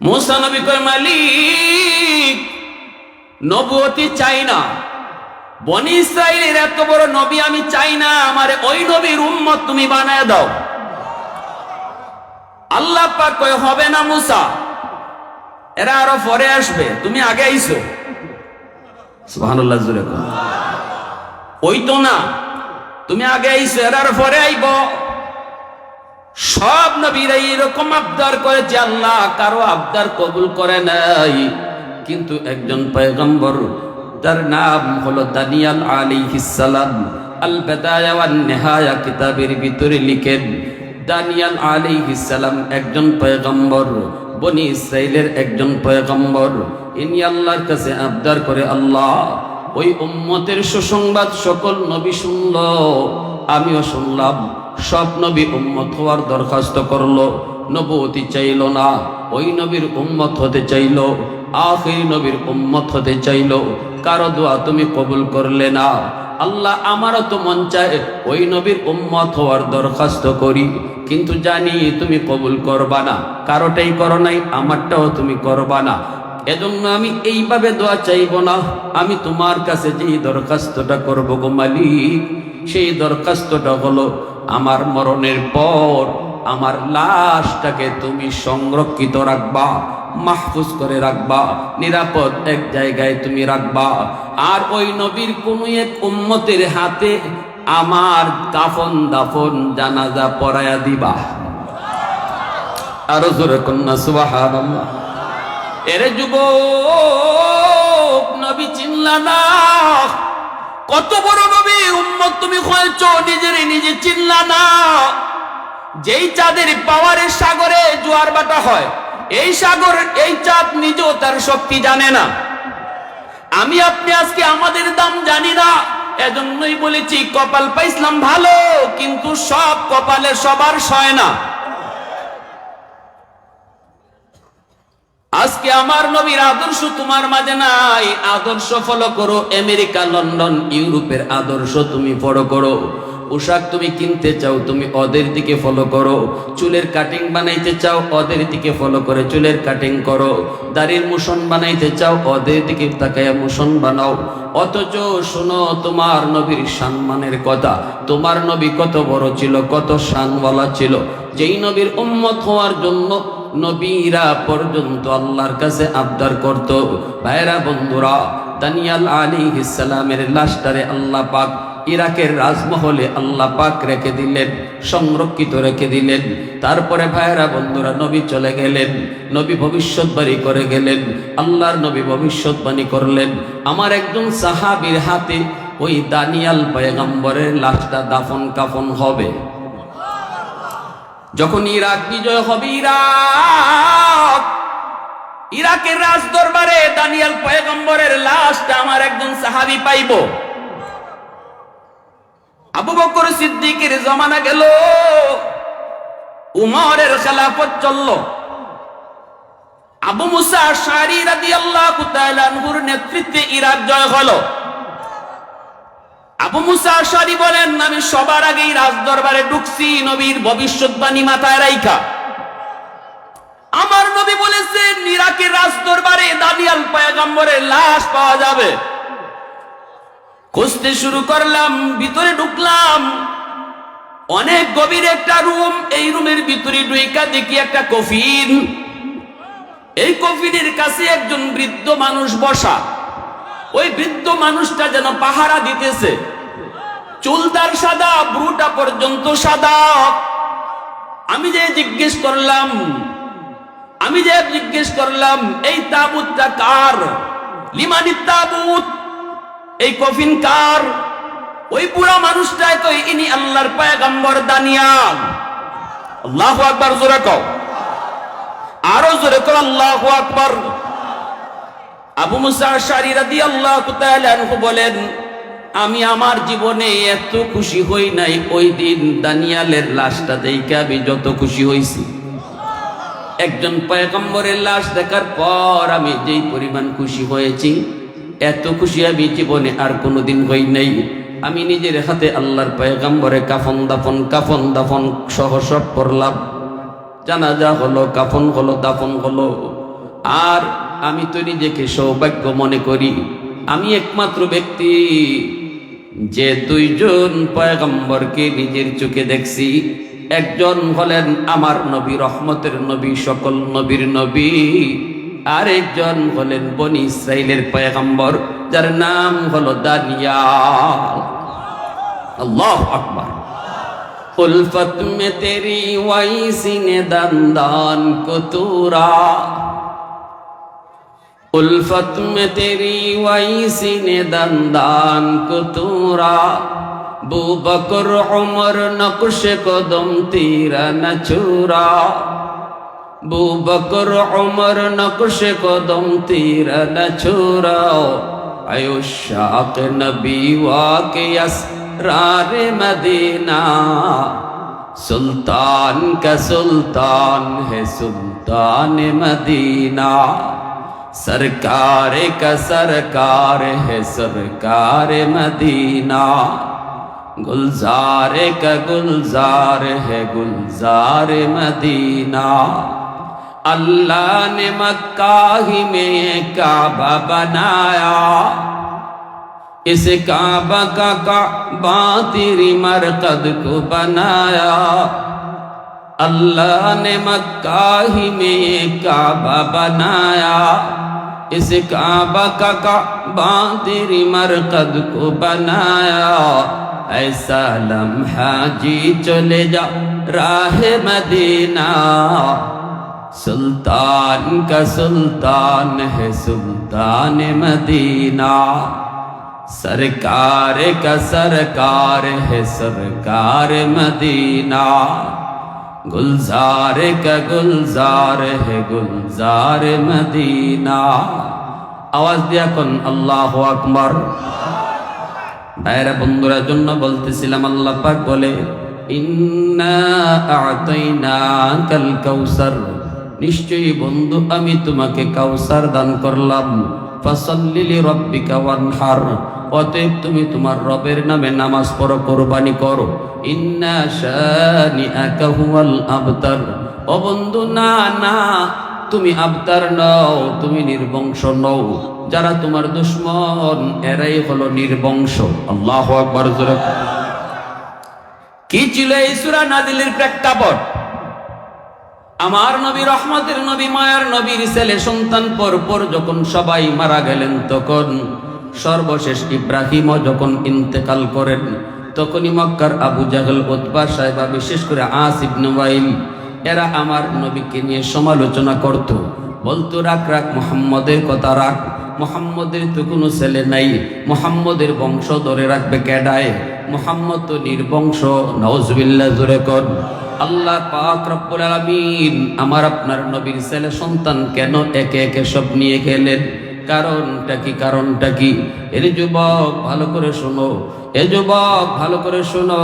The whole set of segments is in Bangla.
মুসা নবী কয় মালিক নবুয়তি চাই না। বনি ইসরায়েলের এত বড় নবী আমি চাই না, আমারে ওই নবীর উম্মত তুমি বানায় দাও। আল্লাহ পাক কয়, হবে না মুসা। এরা আরও পরে আসবে, তুমি আগে আইছো সুবহানাল্লাহ ওই তো না, তুমি আগে আইছো এরা আরও পরে আইব। সব নবীরা এরকম আবদার করেছে আল্লাহ কারও আবদার কবুল করে নাই। কিন্তু একজন পয়গম্বর তার নাম হলো দানিয়াল আলী সালাম আল বেদায়া ওয়ান নেহায়া কিতাবের ভিতরে লিখেন, দানিয়াল আলী সালাম একজন পয়গম্বর, বনি ইসরাইলের একজন পয়গম্বর। ইনি আল্লাহর কাছে আবদার করে, আল্লাহ, ওই উম্মতের সুসংবাদ সকল নবী শুনল, আমিও শুনলাম। সব নবী উম্মত হওয়ার দরখাস্ত করল নবতী চাইল না, ওই নবীর উম্মত হতে চাইল, আখির নবীর উম্মত হতে চাইল, কারও দোয়া তুমি কবুল করলে না। আল্লাহ আমারও তো মন চায় ওই নবীর উম্মত হওয়ার দরখাস্ত করি, কিন্তু জানি তুমি কবুল করবা না, কারোটাই করো নাই, আমারটাও তুমি করবা না। এজন্য আমি এইভাবে দোয়া চাইব না, আমি তোমার কাছে যেই দরখাস্তটা করব গো মালিক, সেই দরখাস্তটা হলো আমার মরণের পর আমার লাশটাকে তুমি সংরক্ষিত রাখবা, মাহফুজ করে রাখবা, নিরাপদ এক জায়গায় তুমি রাখবা। আর ওই নবীর কোন এক উম্মতের হাতে আমার দাফন দাফন জানাজা পরায়া দিবা। আরও জোরে কন্যা, সুবহানাল্লাহ। এরে যুব নবী চিনলা না। কত বড় নবী, উম্মত তুমি হয়েছ নিজের নিজে চিনলা না। যেই চাঁদের পাওয়ারের সাগরে জোয়ার বাটা হয়, এই সাগর, এই চাঁদ নিজেও তার শক্তি জানে না। আমি আপনি আজকে আমাদের দাম জানি না, এজন্যই বলেছি, কপাল পাইছিলাম ভালো, কিন্তু সব কপালে সবার সয় না। আজকে আমার নবীর আদর্শ তোমার মাঝে নাই। আদর্শ ফলো করো। আমেরিকা, লন্ডন, ইউরোপের আদর্শ তুমি ফলো করো। পোশাক তুমি কিনতে চাও, তুমি ওদের দিকে ফলো করো। চুলের কাটিং বানাইতে চাও, ওদের দিকে ফলো করে চুলের কাটিং করো। দাড়ির মোশন বানাইতে চাও, ওদের দিকে তাকায় মোশন বানাও। অথচ শোনো, তোমার নবীর সম্মানের কথা। তোমার নবী কত বড় ছিল, কত শানওয়ালা ছিল। যেই নবীর উম্মত হওয়ার জন্য নবীরা পর্যন্ত আল্লাহর কাছে আবদার করত। ভাইরা বন্ধুরা, দানিয়াল আলী ইসালামের লাশটারে আল্লাহ পাক ইরাকের রাজমহলে আল্লাহ পাক রেখে দিলেন, সংরক্ষিত রেখে দিলেন। তারপরে ভাইরা বন্ধুরা, নবী চলে গেলেন, নবী ভবিষ্যৎবাণী করে গেলেন, আল্লাহর নবী ভবিষ্যৎবাণী করলেন। আমার একজন সাহাবীর হাতে ওই দানিয়াল পয়গম্বরের লাশটা দাফন কাফন হবে। যখন ইরাক বিজয় হবে, ইরাক! ইরাকের রাজ দরবারে দানিয়াল পয়গম্বরের লাশটা আমার একজন সাহাবি পাইব। আবু বকর সিদ্দিকের জমানা গেল, উমরের খেলাফত চলল। আবু মুসা শারি রাদিয়াল্লাহু আনহুর নেতৃত্বে ইরাক জয় হলো। আবু মুসা আশারি বলেন, আমি সবার আগেই রাজ দরবারে ঢুকছি, নবীর ভবিষ্যৎবাণী মাথায় রাইখা। আমার নবী বলেছে নিরাকের রাজ দরবারে দানিয়াল পয়গম্বরের লাশ পাওয়া যাবে। খুঁজতে শুরু করলাম, ভিতরে ঢুকলাম। অনেক গভীর একটা রুম, এই রুমের ভিতরে ঢুইকা দেখি একটা কফিন। এই কফিনের কাছে একজন বৃদ্ধ মানুষ বসা। ওই বৃদ্ধ মানুষটা যেন পাহারা দিতেছে। চুলদার সাদা ব্রুটা পর্যন্ত সাদা। আমি যে জিজ্ঞেস করলাম, আমি যে জিজ্ঞেস করলাম, এই তাবুতটা কার? লিমানি তাবুত? এই কফিন কার? ওই পুরা মানুষটাই তো ইনি আল্লাহর পায়গাম্বর দানিয়াল। আল্লাহু আকবার, জোরে কও। আরও জোরে কও, আল্লাহু আকবার। আবু মুসা শারি রাদি আল্লাহ বলেন আমি আমার জীবনে এত খুশি হই নাই, ওই দিন দানিয়ালের লাশটা দেখে আমি যত খুশি হইছি। একজন পয়গম্বরের লাশ দেখার পর আমি যেই পরিমাণ খুশি হয়েছি, এত খুশি আমি জীবনে আর কোনোদিন হই নাই। আমি নিজের হাতে আল্লাহর পয়গম্বরে কাফন দাফন কাফন দাফন সহ সব করলাম। জানাজা হলো, কাফন হলো, দাফন হলো। আর আমি তো নিজেকে সৌভাগ্য মনে করি। আমি একমাত্র ব্যক্তি। যে দুইজন পয়গম্বরকে নিজের চোখে দেখছি, একজন হলেন আমার নবী, রহমতের নবী, সকল নবীর নবী। আরেকজন হলেন বনি ইসরাইলের পয়গম্বর, যার নাম হলো দানিয়াল। আল্লাহ আকবর। উলফত মে তেরি ওয়াই সিনে দান দান কতুরা। उल्फत में तेरी वैसी ने दंदान को तूरा बू बकर उमर नक्श कदम तीरा न छूरा बू बकर उमर नक्श कदम तीरा न छूरा आयुष्याक नबी वाके असरार मदीना सुल्तान का सुल्तान है सुल्तान मदीना سرکار کا سرکار ہے سرکار مدینہ۔ گلزار کا گلزار ہے گلزار مدینہ۔ اللہ نے مکہ ہی میں کعبہ بنایا۔ اس کعبہ کا کعبہ تیری مرقد کو بنایا۔ अल्लाह ने मक्का ही में काबा बनाया। इस काबा का काबा तेरी मरकद को बनाया। ऐसा लम्हा जी चले जा राह मदीना। सुल्तान का सुल्तान है सुल्तान मदीना। सरकार का सरकार है सरकार मदीना। گلزار کا হে গুলজার گلزار مدینہ আওয়াজ দিয়া কোন, আল্লাহ আকবর। ভাইরা বন্ধুরা, জন্য বলতেছিলাম, আল্লাহ পাক বলে কাল কাউসার। নিশ্চয়ই বন্ধু, আমি তোমাকে কাউসার দান করলাম। ফসল্লিলি রব্বিকা ওয়ানহার। অতএব তুমি তোমার রবের নামে নামাজ পড়ো, কোরবানি করো। আবতার। ও বন্ধু, না না, তুমি আবতার নও, তুমি নির্বংশ নও। যারা তোমার দুশ্মন, এরাই হলো নির্বংশ। আল্লাহ কি ছিল এই সূরা নাজিলের প্রেক্ষাপট? আমার নবী রহমতের নবী, মায়ার নবীর ছেলে সন্তান পর পর যখন সবাই মারা গেলেন, তখন সর্বশেষ ইব্রাহিমও যখন ইন্তেকাল করেন, তখনই মক্কার আবু জাহল, উতবা সাহেবা, বিশেষ করে আস ইবনে ওয়াইল, এরা আমার নবীকে নিয়ে সমালোচনা করত। বলতো, রাখ রাখ, মোহাম্মদের কথা রাখ। মোহাম্মদের তো কোনো ছেলে নাই। মোহাম্মদের বংশ ধরে রাখবে কেডায়। মোহাম্মদ তো নির্বংশ। নওজবিল্লা জোরে কর। আল্লাহ পাক রব্বুল আলামিন আমার আপনার নবীর ছেলে সন্তান কেন একে একে সব নিয়ে গেলেন? কারণটা কি কারণটা কি? এর যুবক, ভালো করে শোনো। এ যুবক, ভালো করে শোনো।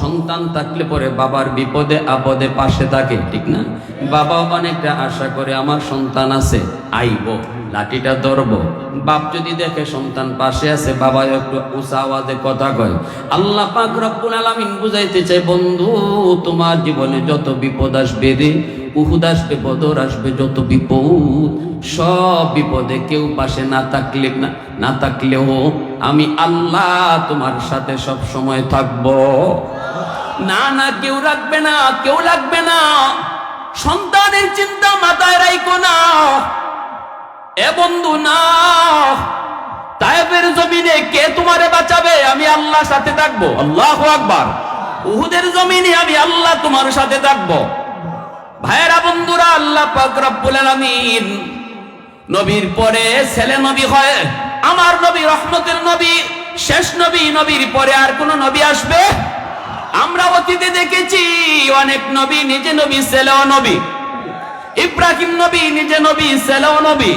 সন্তান থাকলে পরে বাবার বিপদে, আপদে পাশে থাকে, ঠিক না? বাবা অনেকটা আশা করে, আমার সন্তান আছে, আইব, লাঠিটা ধরবো। বাপ যদি দেখে সন্তান পাশে আছে, বাবা একটু উঁচা আওয়াজে কথা কয়, আল্লাহ পাক রব্বুল আলামিন বুঝাইতে চাই বন্ধু, তোমার জীবনে যত বিপদ আসবে রে উহুদ আসবে, বদর আসবে, যত বিপদ, সব বিপদে কেউ পাশে না থাকলে না না থাকলেও আমি আল্লাহ তোমার সাথে সব সময় থাকব। না না, কেউ রাখবে না, কেউ লাগবে না। সন্তানের চিন্তা মাথায় রাইকো না। এ বন্ধু, না। তায়েবের জমিনে কে তোমারে বাঁচাবে? আমি আল্লাহ সাথে থাকব। আল্লাহ আকবার। উহুদের জমিনে আমি আল্লাহ তোমার সাথে থাকব। ভাইয়েরা, বন্ধুরা, আল্লাহ পাক রব্বুল আলামিন নবীর পরে ছেলে নবী হয়, আমার নবী, রহমতের নবী, শেষ নবী, নবীর পরে আর কোন নবী আসবে? আমরা অতীতে দেখেছি অনেক নবী নিজে নবী, ছেলেও নবী। ইব্রাহিম নবী নিজে নবী, ছেলেও নবী।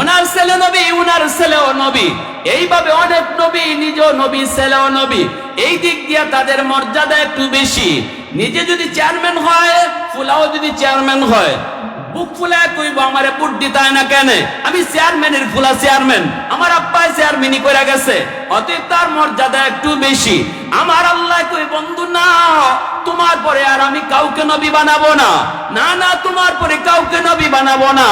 উনার ছেলে নবী, উনার ছেলেও নবী। এইভাবে অনেক নবী নিজ নবী, ছেলেও নবী। এই দিক দিয়ে তাদের মর্যাদা একটু বেশি। নিজে যদি চেয়ারম্যান হয় ফুলাও যদি চেয়ারম্যান হয়, বুক ফুলে কইব, আমারে বুট দিতায় না কেন? আমি চেয়ারম্যানের ফুলা চেয়ারম্যান। আমার আব্বাই চেয়ারম্যানই করে গেছে অতএব তার মর্যাদা একটু বেশি। আমার আল্লাহ কই, বন্ধু, না, তোমার পরে আর আমি কাউকে নবী বানাবো না। না না, তোমার পরে কাউকে নবী বানাবো না।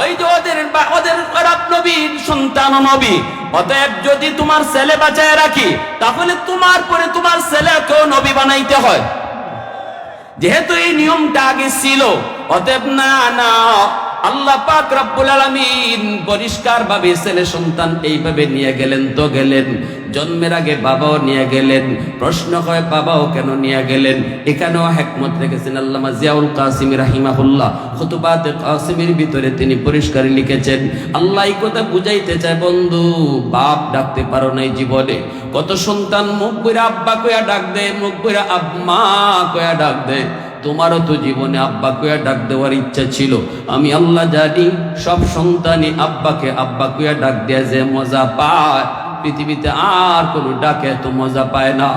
ওই যে ওদের ওদের রব নবীর সন্তান নবী। অতএব যদি তোমার ছেলে বাঁচায় রাখি, তাহলে তোমার পরে তোমার ছেলেকেও নবী বানাইতে হয়। যেহেতু এই নিয়মটা আগে ছিল অতএব না না। আল্লাহ পাক রব্বুল আলামিন পরিষ্কার ভাবে ছেলে সন্তান এইভাবে নিয়ে গেলেন, তো গেলেন। জন্মের আগে বাবাও নিয়ে গেলেন। প্রশ্ন হয়, বাবাও কেন নিয়ে গেলেন? এখানেও হেকমত রেখেছেন আল্লামা জিয়াউল কাসিম রাহিমাহুল্লাহ। খুতুবাত কাসিমের ভিতরে তিনি পরিষ্কার লিখেছেন, আল্লাহ এই কথা বুঝাইতে চায়, বন্ধু, বাপ ডাকতে পারো নাই জীবনে। কত সন্তান মুখ কইরা আব্বা কইয়া ডাক দেয়, মুখ কইরা আব্মা কইয়া ডাক দেয়। তোমারও তো জীবনে আব্বা কইয়া ডাক দেওয়ার ইচ্ছা ছিল। আমি আল্লাহ জানি, সব সন্তানই আব্বাকে আব্বা কইয়া ডাক দেয়া যে মজা পায়। পৃথিবীতে আর কোনো ডাকে এত মজা পায় না।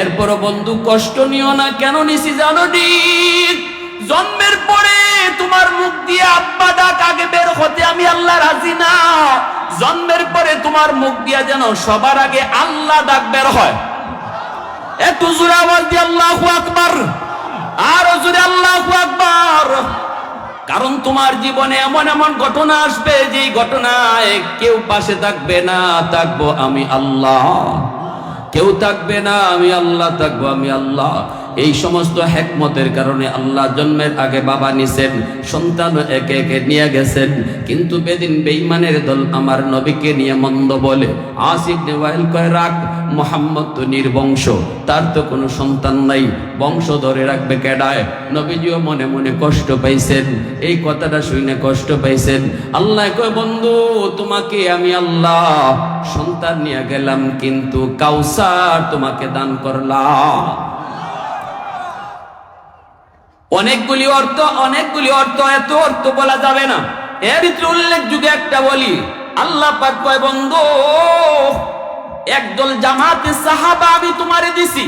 এরপরও বন্ধু, কষ্ট নিও না, কেন নিছি জানো নি জন্মের পরে তোমার মুখ দিয়ে আব্বা ডাক, আগে বের হতে আমি আল্লাহ রাজি না। জন্মের পরে তোমার মুখ দিয়া যেন সবার আগে আল্লাহ ডাক বের হয়। একটু জোরে আওয়াজ দিয়ে আল্লাহু আকবার। আর জোরে আল্লাহ আকবার। কারণ তোমার জীবনে এমন এমন ঘটনা আসবে যে ঘটনায় কেউ পাশে থাকবে না, থাকব আমি আল্লাহ। কেউ থাকবে না, আমি আল্লাহ, থাকব আমি আল্লাহ। এই সমস্ত হেকমতের কারণে আল্লাহ জন্মের আগে বাবা নিছেন সন্তান একে একে নিয়ে গেছেন। কিন্তু বেদিন বেইমানের দল আমার নবীকে নিয়ে মন্দ বলে, আসিফ নেওয়াইল কয়, রাখ, মোহাম্মদ তো নির্বংশ, তার তো কোনো সন্তান নাই, বংশ ধরে রাখবে কেডায়? নবীজিও মনে মনে কষ্ট পাইছেন, এই কথাটা শুনে কষ্ট পাইছেন। আল্লাহ কয়, বন্ধু, তোমাকে আমি আল্লাহ সন্তান নিয়ে গেলাম, কিন্তু কাউসার তোমাকে দান করলাম অনেকগুলি অর্থ অনেকগুলি অর্থ, এত অর্থ বলা যাবে না। এর ভিতরে উল্লেখযোগ্য একটা বলি, আল্লাহ পাক কয়, বন্ধু, একদল জামাতে সাহাবা আমি তোমারে দিছি।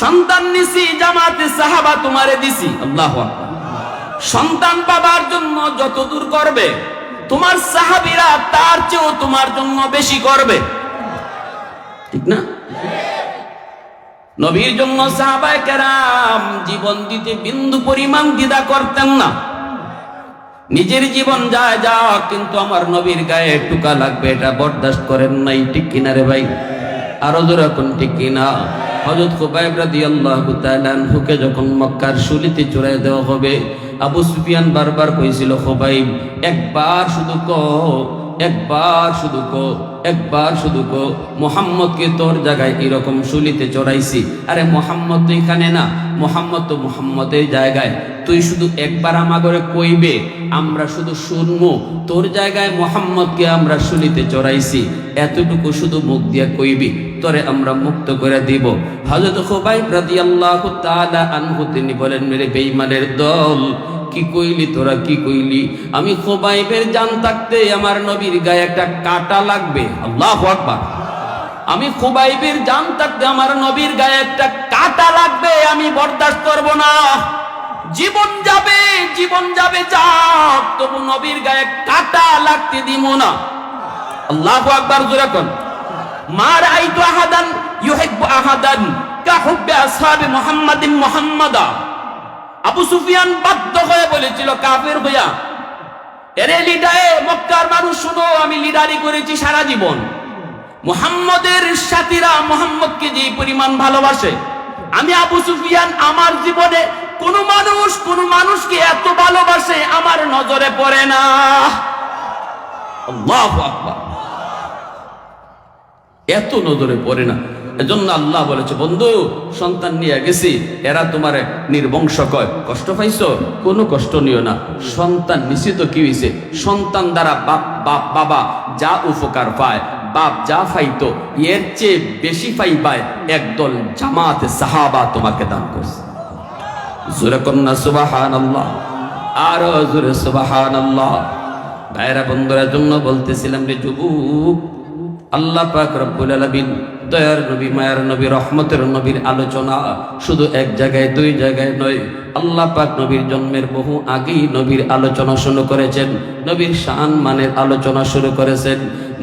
সন্তান নিছি, জামাতে সাহাবা তোমারে দিছি। আল্লাহ সন্তান পাবার জন্য যত দূর করবে, তোমার সাহাবিরা তার চেয়েও তোমার জন্য বেশি করবে। ঠিক না? নবীর জন্য সাহাবায়ে কেরাম জীবন দিতে বিন্দু পরিমাণ দ্বিধা করতেন না। নিজের জীবন যায় যা কিন্তু আমার নবীর গায়ে টুকা লাগবে, এটা বরদাস্ত করেন নাই, ঠিক কিনা রে ভাই? আরও জোরে কোন ঠিক কিনা? হজরত খুবাইব রাদিয়াল্লাহু তাআলা আনহুকে যখন মক্কার শুলিতে চড়াই দেওয়া হবে, আবু সুফিয়ান বারবার কইছিল, খুবাইব, একবার শুধু ক একবার শুধু কো, একবার শুধু কো, মোহাম্মদকে তোর জায়গায় এরকম শুলিতে চড়াইছি। আরে মোহাম্মদ তো এখানে না, মোহাম্মদ তো মোহাম্মদের জায়গায়। তুই শুধু একবার আমাগরে কইবে, আমরা শুধু শুনব তোর জায়গায় মোহাম্মদকে আমরা শুলিতে চড়াইছি। এতটুকু শুধু মুখ দিয়ে কইবি, তোরে আমরা মুক্ত করে দিব। হযরত খুবাইব রাদিয়াল্লাহু তাআলা আনহু, তিনি বলেন, মেরে বেঈমানের দল কি কইলি, তোরা কি কইলি? আমি খোবাইবের জান থাকতে আমার নবীর গায়ে একটা কাটা লাগবে। আল্লাহ আকবার। আমি খুবাইবের জান থাকতে আমার নবীর গায়ে একটা কাটা লাগবে, আমি বরদাস্ত করব না। জীবন যাবে জীবন যাবে, যাক, তবু নবীর গায়ে কাটা লাগতে দিব না। আল্লাহ আকবার, জোরে কোন। মা রাআইতু আহাদান ইউহিব্বু আহাদান কা হুব্বি আসহাবি মুহাম্মাদিন মুহাম্মাদা। আবু সুফিয়ান বাধ্য হয়ে বলেছিল, কাফের হইয়া, এরে লিডারে, মক্কার মানুষ শুনো, আমি লিডারি করেছি সারা জীবন। মুহাম্মদের সাথীরা মুহাম্মদকে যে পরিমাণ ভালোবাসে, আমি আবু সুফিয়ান আমার জীবনে কোন মানুষ, কোন মানুষকে এত ভালোবাসে, আমার নজরে পড়ে না। এত নজরে পড়ে না। এজন্য আল্লাহ বলেছে, বন্ধু, সন্তান নিয়ে গেছি, এরা তোমার নির্বংশ কয়। কষ্ট পাইছো? কোনো কষ্ট নিও না। সন্তান নিশ্চিত কি হয়েছে সন্তান দ্বারা বাপ বাপ, বাবা যা উপকার পায়, বাপ যা পাইতো এর চেয়ে বেশি পাই পায় একদল জামাতে সাহাবা তোমাকে দান করছে। জোরে কন্যা সুবাহান আল্লাহ আরও জোরে আল্লাহ ভাইরা, বন্ধুরা জন্য বলতেছিলাম রে যুবক, আল্লাহ পাক রব্বুল আলামিন দয়ার নবী, মায়ার নবী, রহমতের নবীর আলোচনা শুধু এক জায়গায়, দুই জায়গায় নয়। আল্লাহ পাক নবীর জন্মের বহু আগেই নবীর আলোচনা শুরু করেছেন, নবীর শান মানের আলোচনা শুরু করেছেন।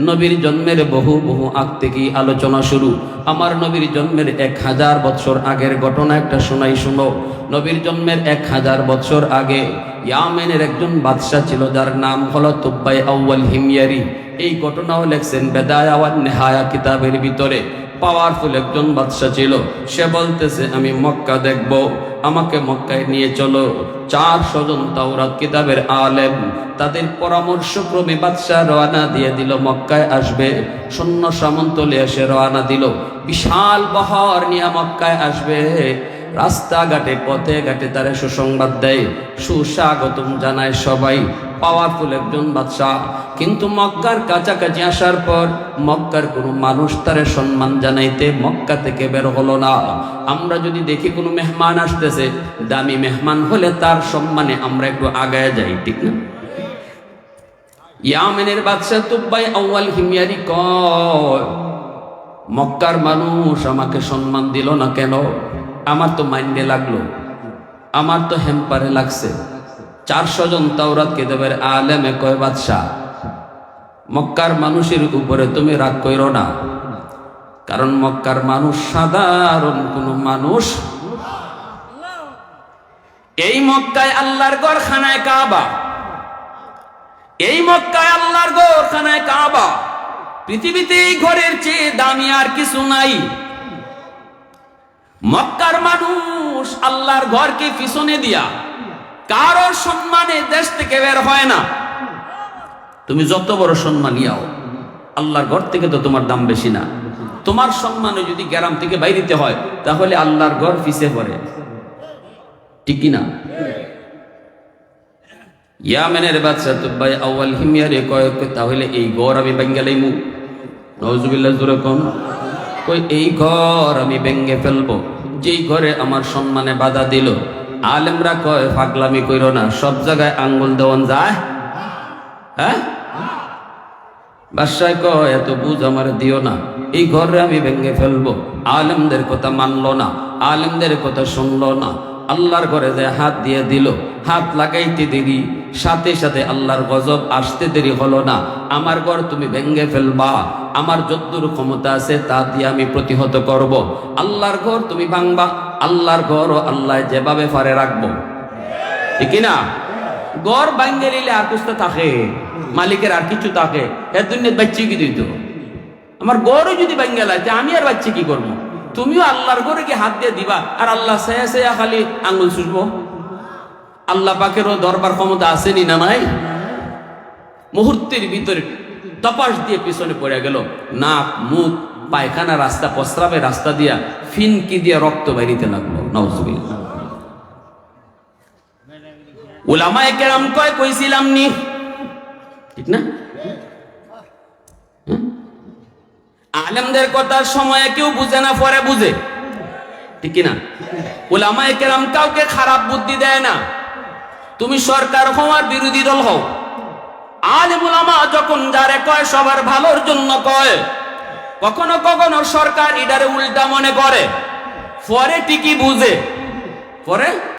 নবীর জন্মের বহু বহু আগ থেকেই আলোচনা শুরু। আমার নবীর জন্মের এক হাজার বৎসর আগের ঘটনা একটা শোনাই শুনো। নবীর জন্মের এক হাজার বৎসর আগে ইয়ামেনের একজন বাদশাহ ছিল, যার নাম হলো তুব্বাই আউ্বাল হিমিয়ারি এই ঘটনাও লেখছেন বেদায় আওয়ার নেহায়া কিতাবের ভিতরে। পাওয়ারফুল একজন বাদশাহ ছিল। সে বলতেছে, আমি মক্কা দেখব। আমাকে মক্কায় নিয়ে চলো। চার স্বজন তাওরাত কিতাবের আলেম। তাদের পরামর্শক্রমে বাদশাহ রওয়ানা দিয়ে দিল, মক্কায় আসবে। সৈন্য সামন্ত এসে রওয়ানা দিল। বিশাল বহর নিয়ে মক্কায় আসবে। রাস্তাঘাটে, পথে ঘাটে তারা সুসংবাদ দেয়। সুস্বাগতম জানায় সবাই। পাওয়ারফুল একজন বাদশাহ। কিন্তু মক্কার কাছাকাছি আসার পর মক্কার কোনো মানুষ তারে সম্মান জানাইতে মক্কা থেকে বের হলো না। আমরা যদি দেখি কোনো মেহমান আসতেছে, দামি মেহমান হলে তার সম্মানে আমরা একটু আগায় যাই, ঠিক না? ইয়ামেনের বাদশাহ তুব্বাই আউয়াল হিমিয়ারি কয়, মক্কার মানুষ আমাকে সম্মান দিল না কেন? আমার তো মাইন্ডে লাগল। আমার তো হেম্পারে লাগছে। চারশো জন তাওরাত কেতাবের আলেমে কয় বাদশাহ, মক্কার মানুষের উপরে তুমি রাগ করো না। কারণ মক্কার মানুষ সাধারণ কোনো মানুষ। এই মক্কায় আল্লাহর গড় খানায় কাবা। এই মক্কায় আল্লাহর গড় খানায় কাবা। পৃথিবীতে এই ঘরের চেয়ে দামি আর কিছু নাই। মক্কার মানুষ আল্লাহর ঘরকে পিছনে দিয়া কারোর সম্মানে দেশ থেকে বের হয় না। তুমি যত বড় সম্মান ইয়াও আল্লাহর ঘর থেকে তো তোমার দাম বেশি না। তোমার সম্মানে যদি গ্রাম থেকে বাইরিতে হয় তাহলে আল্লাহর ঘর পিছে পড়ে। ঠিক না? ইয়ামেনের বাচ্চা তো ভাই আউয়াল হিমিয়ারে কয় কয়, তাহলে এই ঘর আমি বেঙ্গালাইমু নজুবিল্লাহ জোরে কোন। কই এই ঘর আমি ভেঙ্গে ফেলব। যেই ঘরে আমার সম্মানে বাধা দিল আলেমরা কয় ফাগলামি কইর না, সব জায়গায় আঙ্গুল দেওয়ান যায়? হ্যাঁ? বাদশাহ কয়, এত বুঝ আমার দিও না, এই ঘরে আমি ভেঙে ফেলব। আলেমদের কথা মানলো না, আলেমদের কথা শুনলো না আল্লাহর ঘরে যে হাত দিয়ে দিল, হাত লাগাইতে দেরি, সাথে সাথে আল্লাহর গজব আসতে দেরি হলো না। আমার ঘর তুমি ভেঙ্গে ফেলবা, আমার যদ্দুর ক্ষমতা আছে তা দিয়ে আমি প্রতিহত করব। আল্লাহর ঘর তুমি ভাঙবা, আল্লাহর ঘর ও আল্লাহ যেভাবে পারে রাখব। ঠিক না? গড় ভাঙ্গে নিলে কিছু থাকে, মালিকের আর কিছু থাকে, এর দুনিয়ার বাচ্চি কি দিত? আমার গড়ও যদি ভাঙ্গে লাগে আমি আর বাচ্চা কি করব? তুমিও আল্লাহর গড়ে কি হাত দিয়ে দিবা। আর আল্লাহ সেয়া সেয়া খালি আঙ্গুল ছুটবো আল্লাহ পাকেরও দরবার ক্ষমতা আসেনি না নাই? মুহূর্তের ভিতরে তপাস দিয়ে পিছনে পড়ে গেল। নাক, মুখ, পায়খানা রাস্তা প্রস্রাবের রাস্তা দিয়া ফিনকি দিয়ে রক্ত বাইরিতে লাগল। নজবিল্লা ওলামায়ে কেরাম কয়, কইছিলাম নি? ঠিক না? আলেমদের কথার সময়ে কেউ বুঝে না, পরে বুঝে। ঠিক না ওলামায়ে কেরাম কাউকে খারাপ বুদ্ধি দেয় না। তুমি সরকার হওয়ার বিরোধী দল হও। আলেম ওলামা যখন যারে কয়, সবার ভালোর জন্য কয়, কখনো কখনো সরকার ইডারে উল্টা মনে করে। পরে ঠিকই বুঝে। পরে